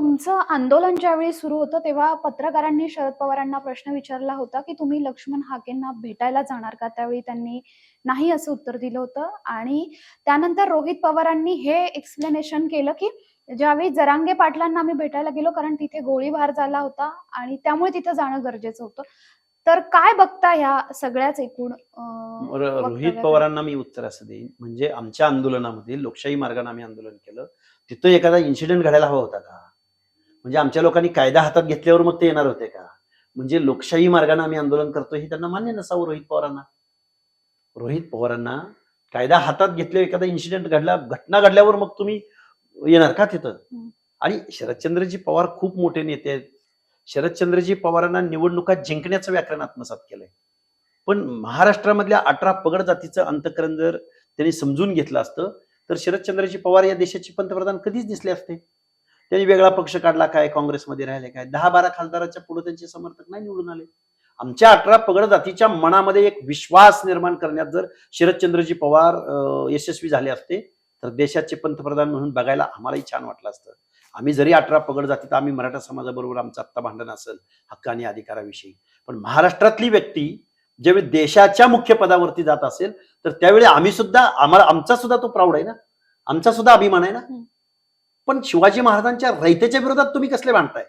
तुमचं आंदोलन ज्यावेळी सुरू होतं तेव्हा पत्रकारांनी शरद पवारांना प्रश्न विचारला होता की तुम्ही लक्ष्मण हाकेंना भेटायला जाणार का? त्यावेळी त्यांनी नाही असं उत्तर दिलं होतं. आणि त्यानंतर रोहित पवारांनी हे एक्सप्लेनेशन केलं की ज्यावेळी जरांगे पाटलांना आम्ही भेटायला गेलो कारण तिथे गोळीबार झाला होता आणि त्यामुळे तिथं जाणं गरजेचं होतं. तर काय बघता ह्या सगळ्याच एकूण रोहित? पवारांना मी उत्तर असं देईन. म्हणजे आमच्या आंदोलनामध्ये लोकशाही मार्गाने आम्ही आंदोलन केलं. तिथं एखादा इन्सिडेंट घडायला हवा होता का? म्हणजे आमच्या लोकांनी कायदा हातात घेतल्यावर मग ते येणार होते का? म्हणजे लोकशाही मार्गाने आम्ही आंदोलन करतो हे त्यांना मान्य नसावं रोहित पवारांना. रोहित पवारांना कायदा हातात घेतल्यावर एखादा इन्सिडेंट घडला घटना घडल्यावर मग तुम्ही येणार का तिथं. आणि शरदचंद्रजी पवार खूप मोठे नेते आहेत. शरदचंद्रजी पवारांना निवडणुका जिंकण्याचं व्याकरण आत्मसात केलंय. पण महाराष्ट्रामधल्या अठरा पगड जातीचं अंतकरण जर त्यांनी समजून घेतलं असतं तर शरदचंद्रजी पवार या देशाचे पंतप्रधान कधीच दिसले असते. त्यांनी वेगळा पक्ष काढला काय काँग्रेसमध्ये राहिले काय दहा बारा खासदाराच्या पुढे त्यांचे समर्थक नाही निवडून आले. आमच्या अठरा पगड जातीच्या मनामध्ये एक विश्वास निर्माण करण्यात जर शरदचंद्रजी पवार यशस्वी झाले असते तर देशाचे पंतप्रधान म्हणून बघायला आम्हालाही छान वाटलं असतं. आम्ही जरी अठरा पगड जातीत आम्ही मराठा समाजाबरोबर आमचं आत्ता भांडण असेल हक्क आणि अधिकाराविषयी. पण महाराष्ट्रातली व्यक्ती ज्यावेळी देशाच्या मुख्य पदावरती जात असेल तर त्यावेळी आम्ही सुद्धा आम्हाला आमचा सुद्धा तो प्राऊड आहे ना? आमचा सुद्धा अभिमान आहे ना? पण शिवाजी महाराजांच्या रयतेच्या विरोधात तुम्ही कसले भांडताय?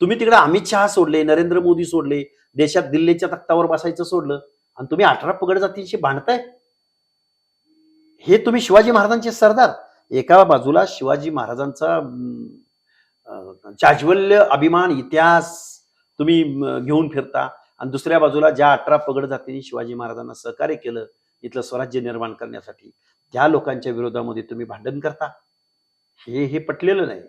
तुम्ही तिकडे अमित शहा सोडले नरेंद्र मोदी सोडले देशात दिल्लीच्या तख्तावर बसायचं सोडलं आणि तुम्ही अठरा पगड जातींशी भांडताय? हे तुम्ही शिवाजी महाराजांचे सरदार. एका बाजूला शिवाजी महाराजांचा चाज्वल्य अभिमान इतिहास तुम्ही घेऊन फिरता. आणि दुसऱ्या बाजूला ज्या अठरा पगड जातींनी शिवाजी महाराजांना सहकार्य केलं इथलं स्वराज्य निर्माण करण्यासाठी त्या लोकांच्या विरोधामध्ये तुम्ही भांडण करता. हे हे पटलेलं नाही.